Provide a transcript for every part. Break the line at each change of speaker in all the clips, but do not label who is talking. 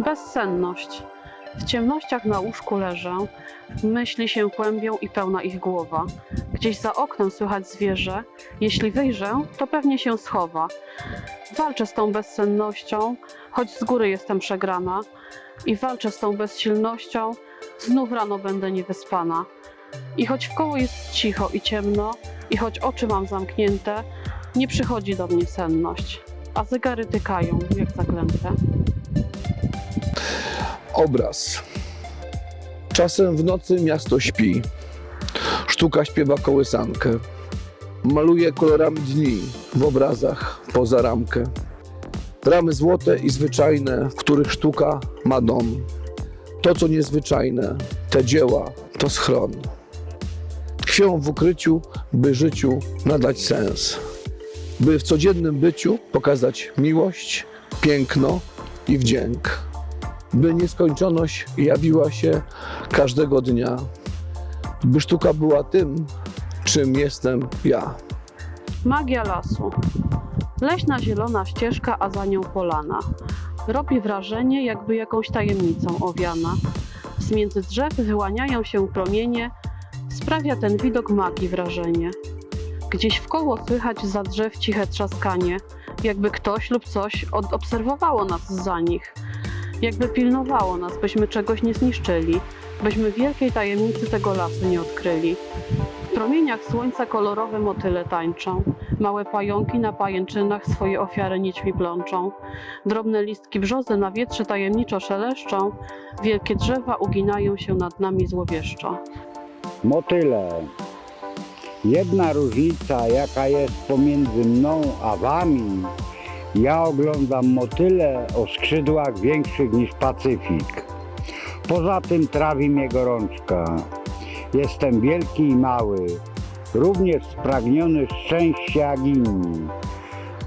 Bezsenność. W ciemnościach na łóżku leżę, myśli się kłębią i pełna ich głowa. Gdzieś za oknem słychać zwierzę, jeśli wyjrzę, to pewnie się schowa. Walczę z tą bezsennością, choć z góry jestem przegrana i walczę z tą bezsilnością, znów rano będę niewyspana. I choć wkoło jest cicho i ciemno, i choć oczy mam zamknięte, nie przychodzi do mnie senność, a zegary tykają jak zaklęte.
Obraz. Czasem w nocy miasto śpi. Sztuka śpiewa kołysankę. Maluje kolorami dni w obrazach poza ramkę. Ramy złote i zwyczajne, w których sztuka ma dom. To, co niezwyczajne, te dzieła, to schron. Tkwią w ukryciu, by życiu nadać sens. By w codziennym byciu pokazać miłość, piękno i wdzięk by nieskończoność jawiła się każdego dnia, by sztuka była tym, czym jestem ja.
Magia lasu. Leśna zielona ścieżka, a za nią polana. Robi wrażenie, jakby jakąś tajemnicą owiana. Z między drzew wyłaniają się promienie, sprawia ten widok magii wrażenie. Gdzieś w koło słychać za drzew ciche trzaskanie, jakby ktoś lub coś odobserwowało nas za nich. Jakby pilnowało nas, byśmy czegoś nie zniszczyli, byśmy wielkiej tajemnicy tego lasu nie odkryli. W promieniach słońca kolorowe motyle tańczą. Małe pająki na pajęczynach swoje ofiary nićmi plączą. Drobne listki brzozy na wietrze tajemniczo szeleszczą. Wielkie drzewa uginają się nad nami złowieszczo.
Motyle. Jedna różnica, jaka jest pomiędzy mną a wami, ja oglądam motyle o skrzydłach większych niż Pacyfik. Poza tym trawi mnie gorączka. Jestem wielki i mały, również spragniony szczęścia jak inni.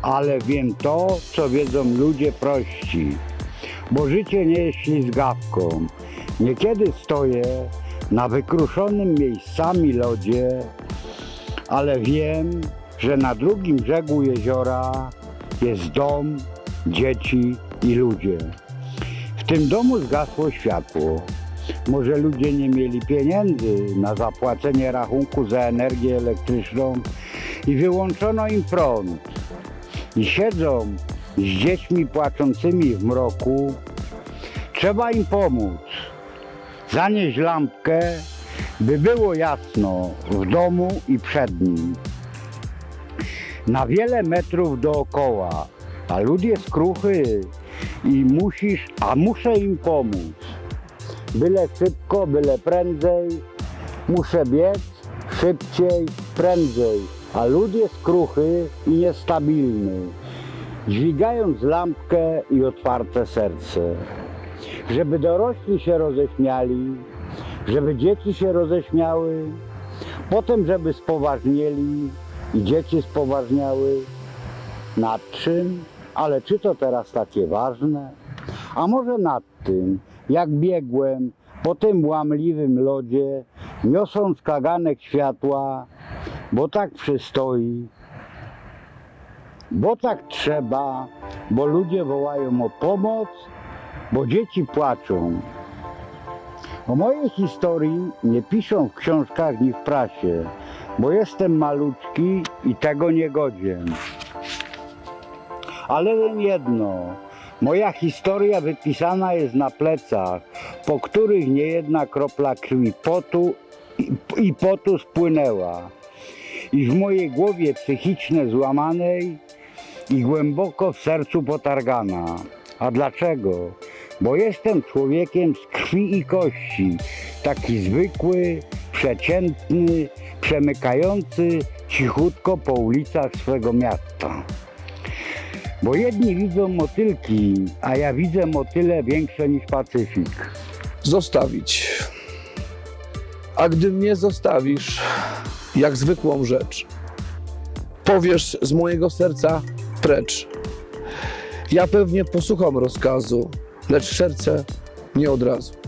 Ale wiem to, co wiedzą ludzie prości, bo życie nie jest ślizgawką. Niekiedy stoję na wykruszonym miejscami lodzie, ale wiem, że na drugim brzegu jeziora jest dom, dzieci i ludzie. W tym domu zgasło światło. Może ludzie nie mieli pieniędzy na zapłacenie rachunku za energię elektryczną i wyłączono im prąd. I siedzą z dziećmi płaczącymi w mroku. Trzeba im pomóc. Zanieść lampkę, by było jasno w domu i przed nim. Na wiele metrów dookoła, a lud jest kruchy i musisz, a muszę im pomóc. Byle szybko, byle prędzej, muszę biec szybciej, prędzej, a lud jest kruchy i niestabilny. Dźwigając lampkę i otwarte serce, żeby dorośli się roześmiali, żeby dzieci się roześmiały, potem żeby spoważnieli i dzieci spoważniały. Nad czym? Ale czy to teraz takie ważne? A może nad tym, jak biegłem po tym łamliwym lodzie, niosąc kaganek światła, bo tak przystoi, bo tak trzeba, bo ludzie wołają o pomoc, bo dzieci płaczą. O mojej historii nie piszą w książkach ni w prasie, bo jestem malutki i tego nie godzien. Ale wiem jedno, moja historia wypisana jest na plecach, po których niejedna kropla krwi potu i, i potu spłynęła. I w mojej głowie psychiczne złamanej i głęboko w sercu potargana. A dlaczego? Bo jestem człowiekiem z krwi i kości, taki zwykły, przeciętny, przemykający cichutko po ulicach swego miasta. Bo jedni widzą motylki, a ja widzę motyle większe niż Pacyfik.
Zostawić. A gdy mnie zostawisz, jak zwykłą rzecz, powiesz z mojego serca precz. Ja pewnie posłucham rozkazu, lecz serce nie od razu.